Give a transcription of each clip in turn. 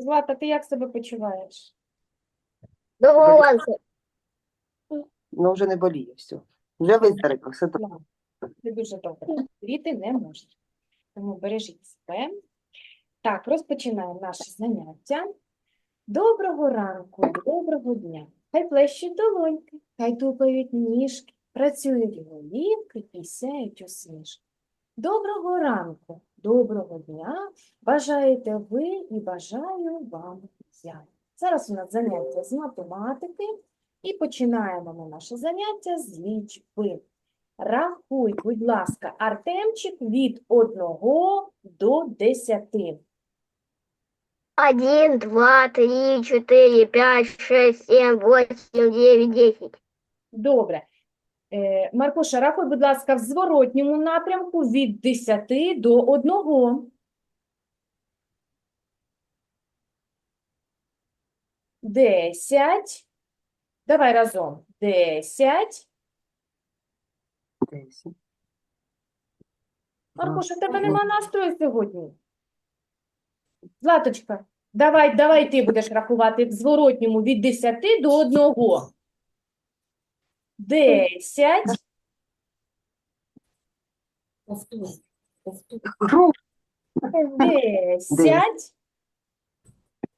Злата, ти як себе почуваєш? Доволонце. Ну, вже не боліє, все. Вже виздоровів, все добре. Це дуже добре. Хворіти не можна. Тому бережіть себе. Так, розпочинаємо наше заняття. Доброго ранку, доброго дня. Хай плещуть долоньки, хай тупають ніжки, працюють голівки і сяють усмішки. Доброго ранку, доброго дня. Бажаєте ви і бажаю вам я. Зараз у нас заняття з математики і починаємо ми наше заняття з лічби. Рахуй, будь ласка, Артемчик від 1 до 10. Один, два, три, четыре, пять, шесть, семь, восемь, девять, десять. Добре. Е, Маркуша, рахуй, будь ласка, в зворотньому напрямку від 10 до 1. Десять. Давай разом. Десять. Десять. Маркуша, в тебе нема настрою сьогодні. Златочка, давай, давай ти будеш рахувати в зворотньому від 10 до 1. 10. Гру. 10.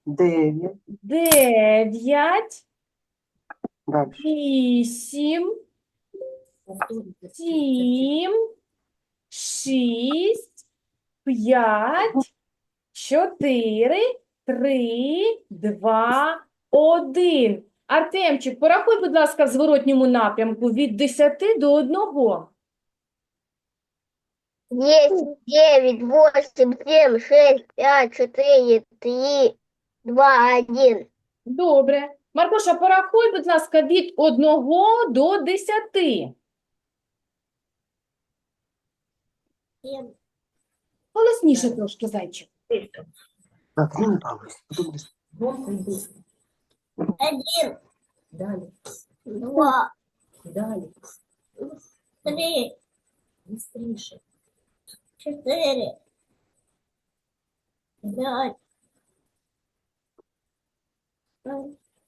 Дев'ять. 9. Далі. 8. 7. 6. 5. 4. 3. 2. 1. Артемчик, порахуй, будь ласка, в зворотньому напрямку від 10 до 1. Десять, девять, восемь, семь, шесть, пять, четыре, три, два, один. Добре. Маркоша, порахуй, будь ласка, від 1 до 10. Голосніше трошки, зайчик. Так, ну не балуйся. Потім будеш- Один, Далі, два, далі, три, быстріше. четыре, пять,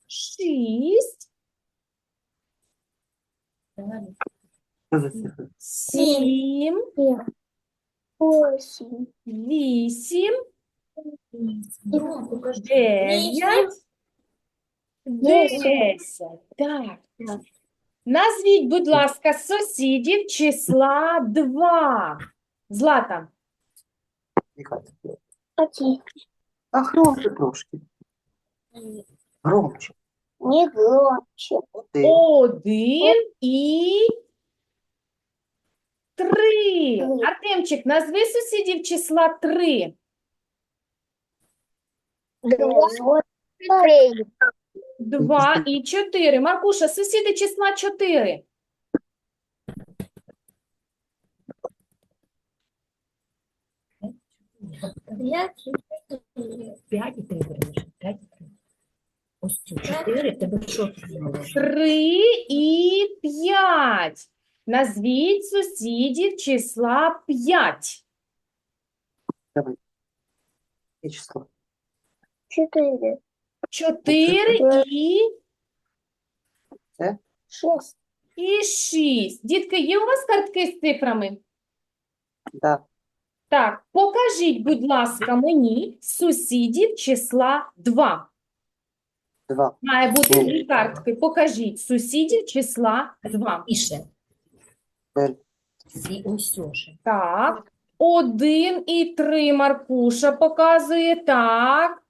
6, Далі, Що за цифри? 7, восемь, 8, Ну, покажи. 9, 10. Так. Назвіть, будь ласка, сусідів числа 2. Злата. Яка це? один, А громче трошки. Громче. не громче, Один. Один і три. Артемчик, назви сусідів числа три. два, три, Два і чотири. Маркуша, сусіди числа чотири. пять, П'ять і три береш. П'ять і три. Ось цю чотири, тебе що тут і п'ять. Назвіть сусідів числа п'ять. Давай. Яке число? четыре, Чотири і, шесть, і шість. Дітки, є у вас картки з цифрами? Да. Так, покажіть, будь ласка, мені сусідів числа 2. Два. Має бути дві картки. Покажіть сусідів числа 2. І ще. Далі. Всі ось ще. Так. 1 і 3 Маркуша показує. Так.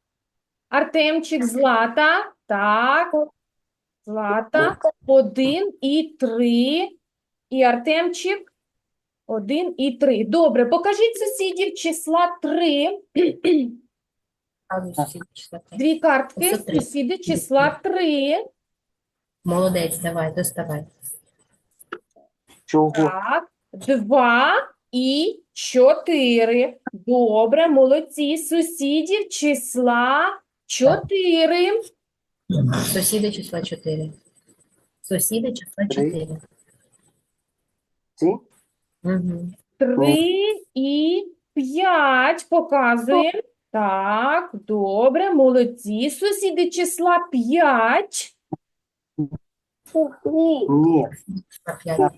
Артемчик, Злата. Так. Злата. 1 і 3. І Артемчик. 1 і 3. Добре, покажіть сусідів числа 3. А всі числа три. Дві картки, сусіди числа 3. Молодець, давай, доставай. Чого? Так, два і чотири. Добре, молодці. Сусідів числа чотири. Сусіди числа чотири. Сусіди числа Три. чотири. Ці? Угу. Три і п'ять показуємо. Так, добре, молодці. Сусіди числа 5. Ні, На п'ять.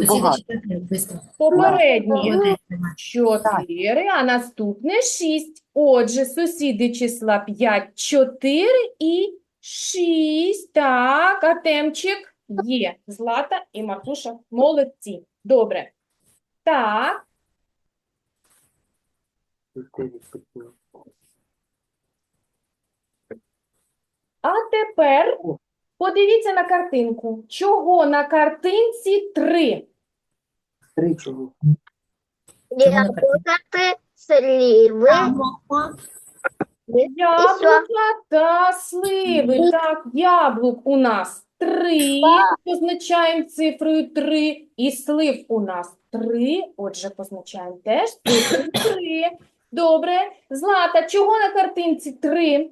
Це быстро. Попередні. 4, а наступне 6. Отже, сусіди числа 5, 4 і 6. Так, а темчик є. Злата і Маркуша молодці. Добре. Так, а тепер подивіться на картинку. Чого на картинці 3? Три чого? Яблоко, сливы, Яблука та сливи. Так, яблук у нас три, позначаємо цифрою три, і слив у нас три, отже, позначаємо теж цифрою три. Добре. Злата, чого на картинці три?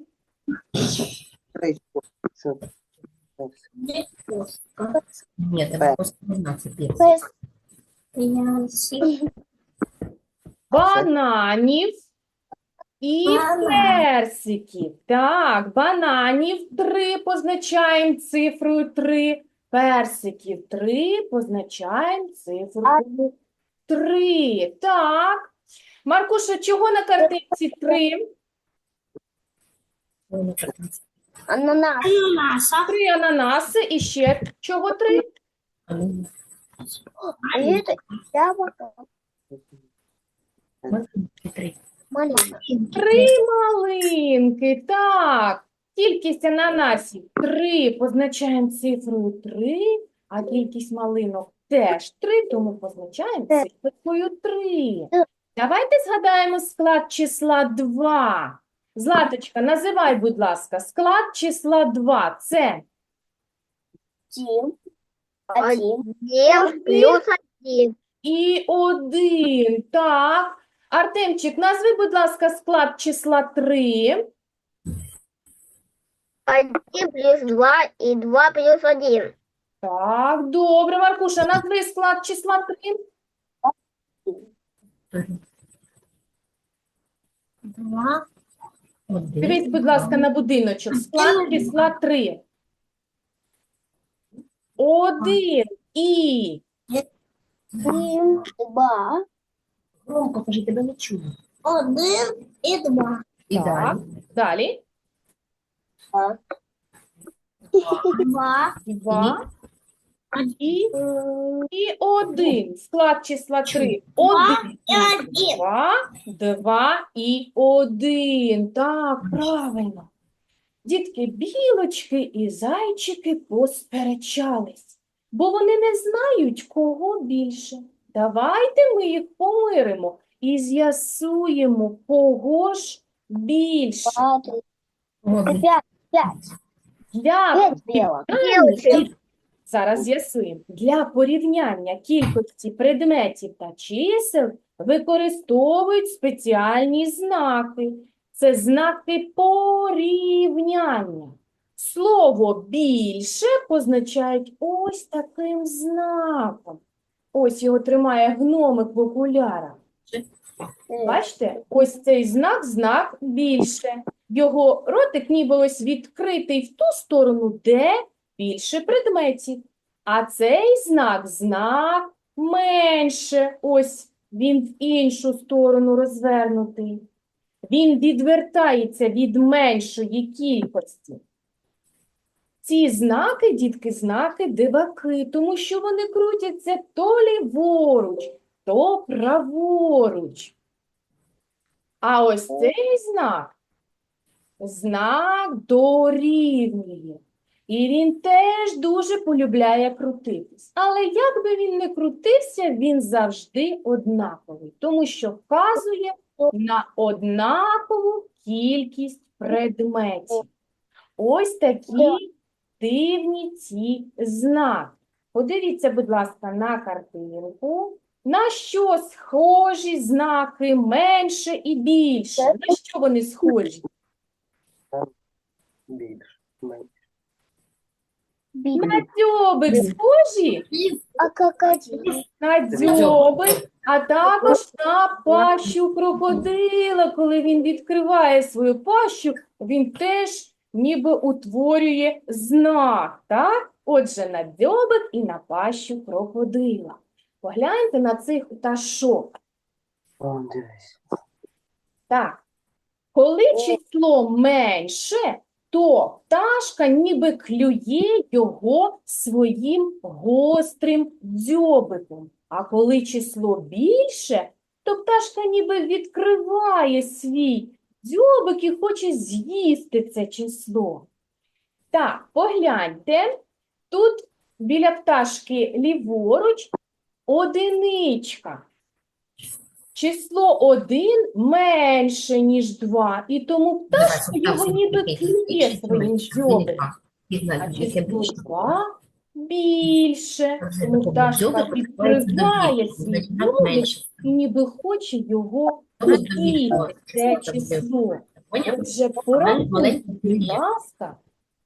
Три. Ні, П'ять. просто не знати п'ять. Бананів і персиків. Так, бананів три позначаємо цифрою три. Персиків три позначаємо цифрою три. Так. Маркуша, чого на картинці три? Ананас, Три ананаси. І ще чого три? А это яблоко, малина. Три. Малинки, так. Кількість ананасів. Три, позначаємо цифрою три, а кількість малинок теж три, тому позначаємо цифрою три. Давайте згадаємо склад числа 2. Златочка, називай, будь ласка, склад числа 2. Це Один. Один плюс один. і один. Так. Артемчик, назви, будь ласка, склад числа 3. Один плюс два и два плюс один. Так, добре, Маркуша, назви склад числа 3. Два. Дивись, будь ласка, на будиночок. Склад числа 3. Один і Один, два. Громко кажи, тебе не чую. Один и два. І Так. далі. далі. Два. Два і, і один. Склад числа 3. Один. один. Два, два і один. Так, правильно. Дітки, білочки і зайчики посперечались, бо вони не знають, кого більше. Давайте ми їх помиримо і з'ясуємо, кого ж більше. Три, пять. Пять. Порівняння- Зараз з'ясуємо. Для порівняння кількості предметів та чисел використовують спеціальні знаки. Це знаки порівняння. Слово більше позначають ось таким знаком. Ось його тримає гномик в окулярах. Бачите, ось цей знак, знак більше. Його ротик ніби ось відкритий в ту сторону, де більше предметів. А цей знак, знак менше. Ось він в іншу сторону розвернутий. Він відвертається від меншої кількості. Ці знаки, дітки, знаки диваки, тому що вони крутяться то ліворуч, то праворуч. А ось цей знак, знак дорівнює. І він теж дуже полюбляє крутитись. Але як би він не крутився, він завжди однаковий, тому що вказує на однакову кількість предметів. Ось такі дивні ці знаки. Подивіться, будь ласка, на картинку. На що схожі знаки менше і більше? На що вони схожі? Більше. Менше. На дзьобик схожі? А крокодил? На дзьобик, а також на пащу крокодила. Коли він відкриває свою пащу, він теж ніби утворює знак, так? Отже, на дзьобик і на пащу крокодила. Погляньте на цих пташок. Так. Коли число менше, то пташка ніби клює його своїм гострим дзьобиком. А коли число більше, то пташка ніби відкриває свій дзьобик і хоче з'їсти це число. Так, погляньте, тут біля пташки ліворуч одиничка. Число 1 менше, ніж 2, і тому пташка його ніби клює своїм дзьобиком. А число 2 більше, тому пташка відкриває свій дзьобик і ніби хоче його з'їсти, це число. Отже, порахуйте, будь ласка,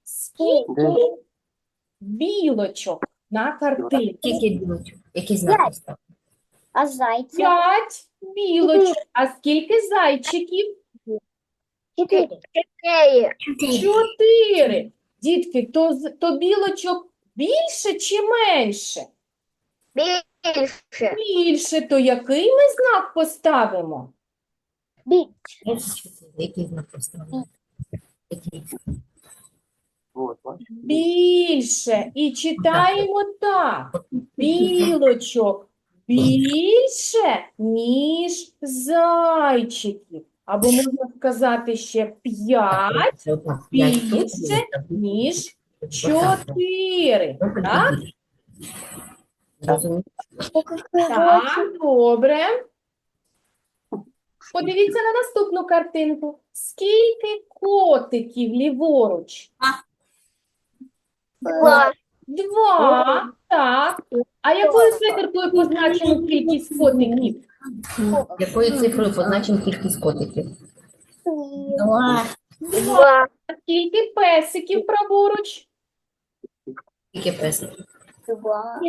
скільки білочок на картинці? Скільки білочок? Які знаки? А зайцы? П'ять білочок. А скільки зайчиків? Четыре. Четыре. Чотири. Дітки, то, то білочок більше чи менше? Більше. Більше, то який ми знак поставимо? Який знак поставили? Який? От, бачиш? Більше. І читаємо так. Білочок більше, ніж зайчиків. Або можна сказати ще п'ять, більше, ніж чотири. Так? Так, добре. Подивіться на наступну картинку. Скільки котиків ліворуч? Два. Два. Так. А якою циферкою позначено кількість котиків? Якою цифрою позначимо кількість котиків? Два. Два. А скільки песиків праворуч? Скільки песиків? Два.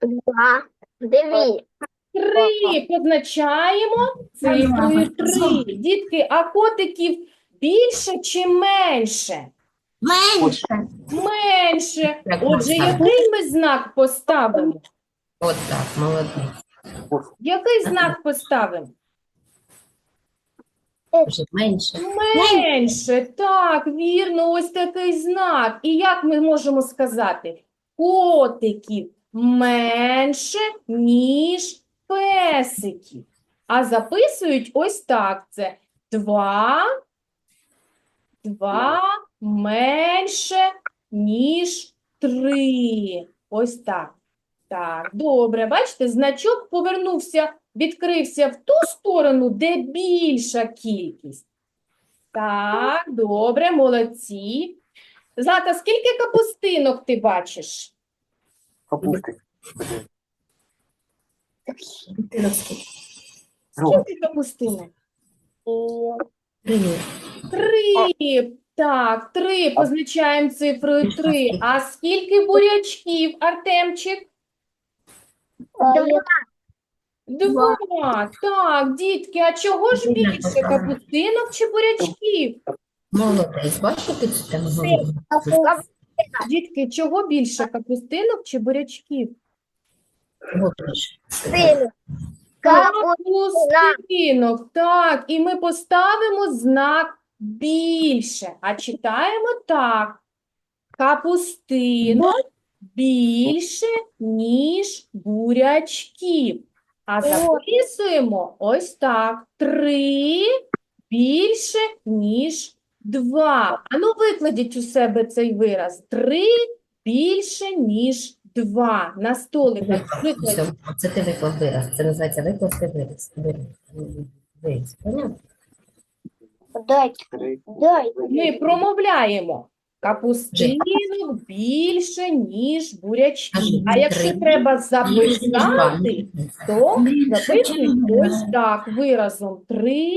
Два. Дві. Три. Позначаємо цифрою три. Дітки, а котиків більше чи менше? Менше. Менше. Так, Отже, так. який ми знак поставимо? От так, молодець. Який знак поставимо? Вже менше. Менше, так, вірно, ось такий знак. І як ми можемо сказати? Котиків менше, ніж песиків. А записують ось так це. Два, два менше, ніж три. Ось так. Так, добре. Бачите, значок повернувся, відкрився в ту сторону, де більша кількість. Так, добре, молодці. Злата, скільки капустинок ти бачиш? Капусти. Скільки капустинок? Три. Так, три. Позначаємо цифрою три. А скільки бурячків, Артемчик? Два. Так, дітки, а чого ж більше, капустинок чи бурячків? Молодець. Бачиш, під систему говоримо? Дітки, чого більше, капустинок чи бурячків? Син. Капустинок, так, і ми поставимо знак більше, а читаємо так. Капустинок більше, ніж бурячків. А записуємо ось так. Три більше, ніж два. Ану, викладіть у себе цей вираз. Три більше, ніж два. На столиках викладіть. Це ти виклав вираз. Це називається викласти вираз. Вираз. Вираз. Понятно? Дайте. Дайте. Ми промовляємо капустинок більше, ніж бурячки. А якщо треба записати, то записують ось так виразом три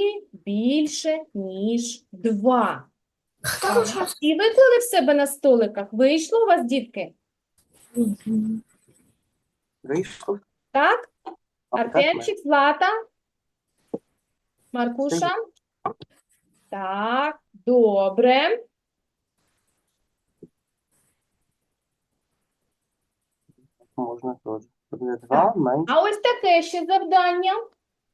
більше, ніж два. І виклали в себе на столиках? Вийшло у вас, дітки? Вийшло. Так? Артемчик, Злата? Маркуша? Так, добре. Можна теж. Буде два менше. А ось таке ще завдання.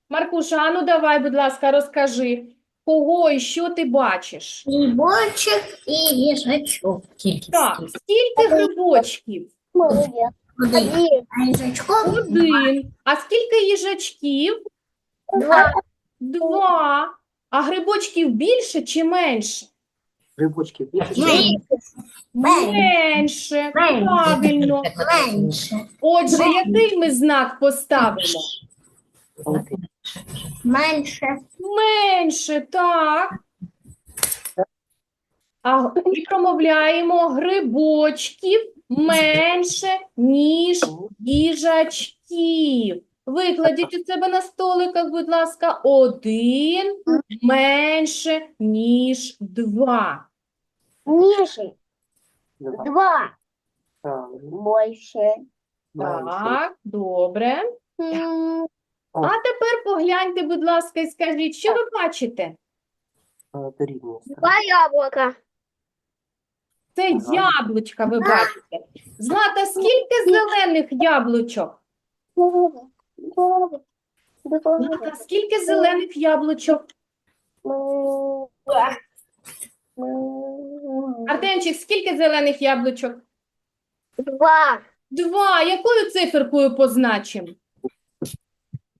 Маркуша, а ну давай, будь ласка, розкажи, кого і що ти бачиш? Грибочек и їжачок. Так, скільки? скільки грибочків? Один. А? Один. А скільки їжачків? Два. Два. А грибочків більше чи менше? Грибочки більше. Менше. Менше. Менше. Правильно. Менше. Отже, який ми знак поставимо? Менше. Менше, так. А і промовляємо грибочків менше, ніж їжачків. Викладіть у себе на столиках, будь ласка, один менше, ніж два. Ниже. Два. Два. Правильно. Так, добре. М, А тепер погляньте, будь ласка, і скажіть, що ви бачите? Е, Два яблока. Це яблучка, ви бачите. Злата, скільки зелених яблучок? Злата, скільки зелених яблучок? Артемчик, скільки зелених яблучок? Два. Два. Якою циферкою позначимо?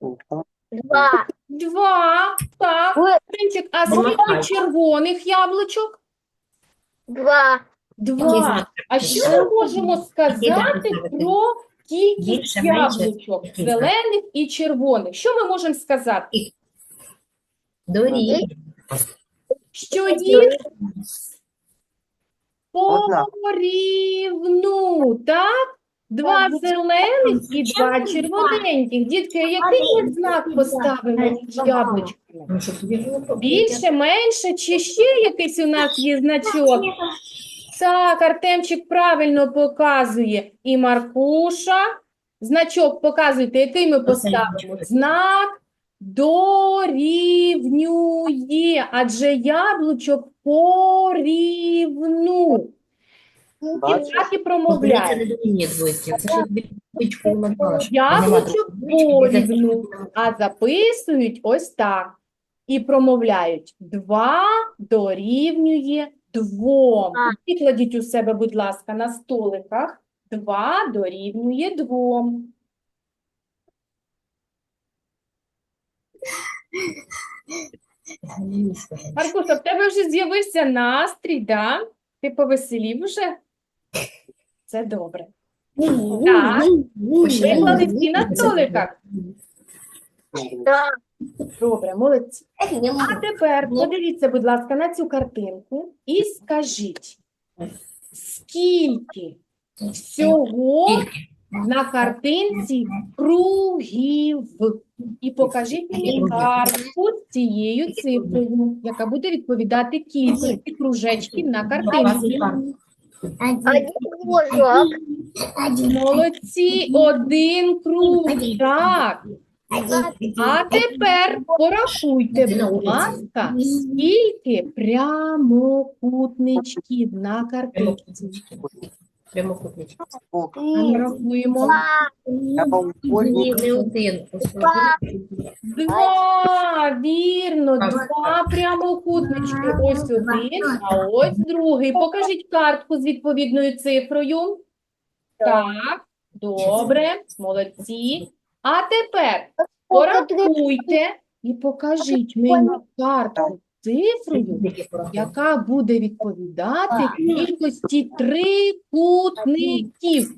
Два. Два. Два. Так. Артемчик, а скільки червоних яблучок? Два. Два. А що ми можемо сказати про кількість Більше, менше? яблучок? Зелених і червоних. Що ми можемо сказати? Дорівнює. Що їх Одна. порівну, так? Два зелених і два червоненьких. Дітки, який ми знак поставимо між яблучками? Більше, менше чи ще якийсь у нас є значок? Так, Артемчик правильно показує. І Маркуша. Значок показуйте, який ми поставимо? Знак дорівнює, адже яблучок порівну. І так і промовляє. Яблучок порівну, а записують ось так. І промовляють. Два дорівнює двом. А. Викладіть у себе, будь ласка, на столиках. Два дорівнює двом. Маркуша, в тебе вже з'явився настрій, да? Ти повеселів уже? Це добре. Так. Виклали всі на столиках? Да. Добре, молодці. А тепер подивіться, будь ласка, на цю картинку і скажіть, скільки всього на картинці кругів? І покажіть мені картку з цією цифрою, яка буде відповідати кількості кружечків на картинці. Один кружок. Молодці, один круг. Так. А тепер порахуйте, будь ласка, скільки прямокутничків на картинці. Прямокутнички. Ок. А ми рахуємо. Ні, не один. Два. один. Два, вірно, два прямокутнички. Ось один, а ось другий. Покажіть картку з відповідною цифрою. Так, добре, молодці. А тепер порахуйте і покажіть мені картку з цифрою, Скільки порахував? яка буде відповідати кількості трикутників.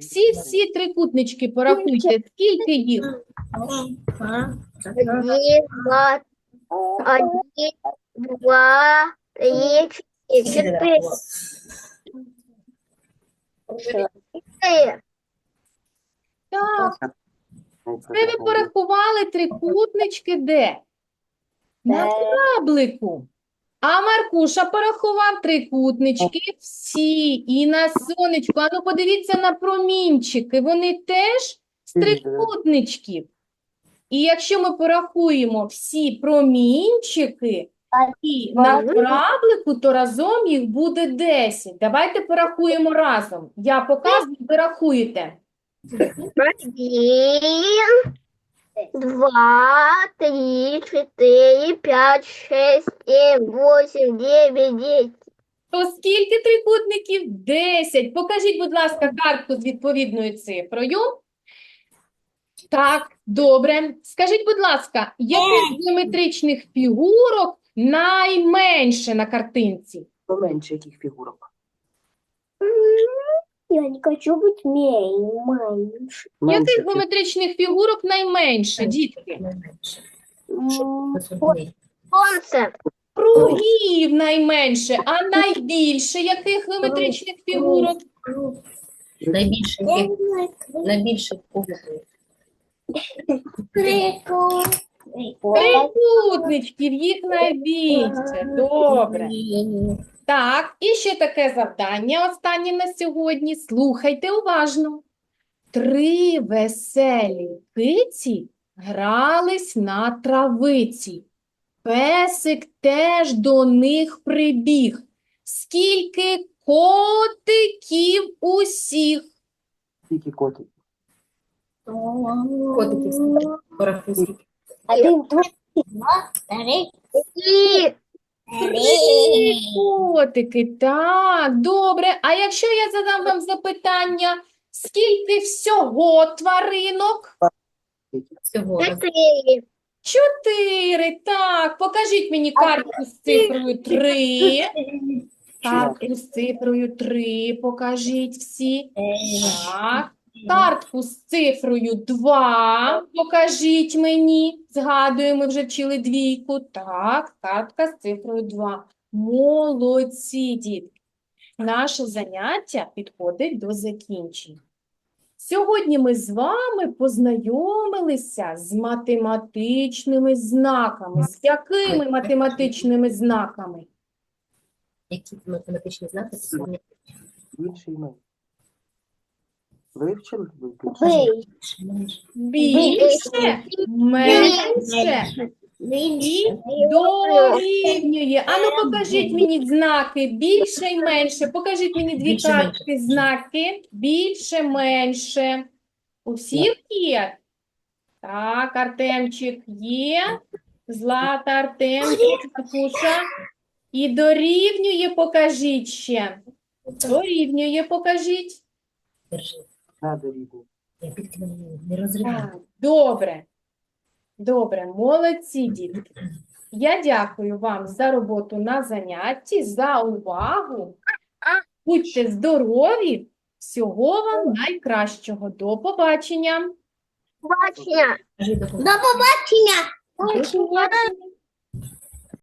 Всі-всі трикутнички порахуйте, скільки їх? А, так, Один, два, один, два, три, четыре. скільки ти Четыре. рахував? Четыре. Так, це ви порахували трикутнички де? На кораблику. А Маркуша порахував трикутнички всі. І на сонечку. А ну подивіться на промінчики. Вони теж з трикутничків. І якщо ми порахуємо всі промінчики і на Мгм. то разом їх буде 10. Давайте порахуємо разом. Я показую, ви рахуєте. Один, два, три, четыре, пять, шесть, семь, восемь, девять, десять. То скільки трикутників? 10. Покажіть, будь ласка, картку з відповідною цифрою. Так, добре. Скажіть, будь ласка, яких геометричних фігурок найменше на картинці? Поменше яких фігурок. Я не хочу быть меньше. Менше Яких геометричних фігурок найменше, дітки? Розумний. Солнце. Кругів найменше, а найбільше яких геометричних фігурок? Найбільше, найбільше кого? Трикутничків, їх найбільше. Добре. Так, і ще таке завдання останнє на сьогодні. Слухайте уважно. Три веселі киці грались на травиці. Песик теж до них прибіг. Скільки котиків усіх? Скільки котиків? Скільки. Один, два, три, три. Три котики, так, добре. А якщо я задам вам запитання, скільки всього тваринок? Четыре. Чотири. Так, покажіть мені картку з цифрою три. Картку з цифрою три покажіть всі. Так. Картку з цифрою 2 покажіть мені. Згадую, ми вже вчили двійку. Так, картка з цифрою 2. Молодці, дітки. Наше заняття підходить до закінчення. Сьогодні ми з вами познайомилися з математичними знаками. З якими математичними знаками? Які математичні знаки сьогодні? Більше і менше. Вивчили? Більше, менше дорівнює. Ану, покажіть мені знаки більше і менше. Покажіть мені дві картки знаки. Більше, менше. У всіх є? Так, Артемчик є. Злата, Артемчик. І дорівнює покажіть ще. Дорівнює покажіть. Надо рівно. Я підкину, не розривай. Так, добре. Добре, молодці, дітки. Я дякую вам за роботу на занятті, за увагу. Будьте здорові. Всього вам найкращого. До побачення. До До побачення. До побачення.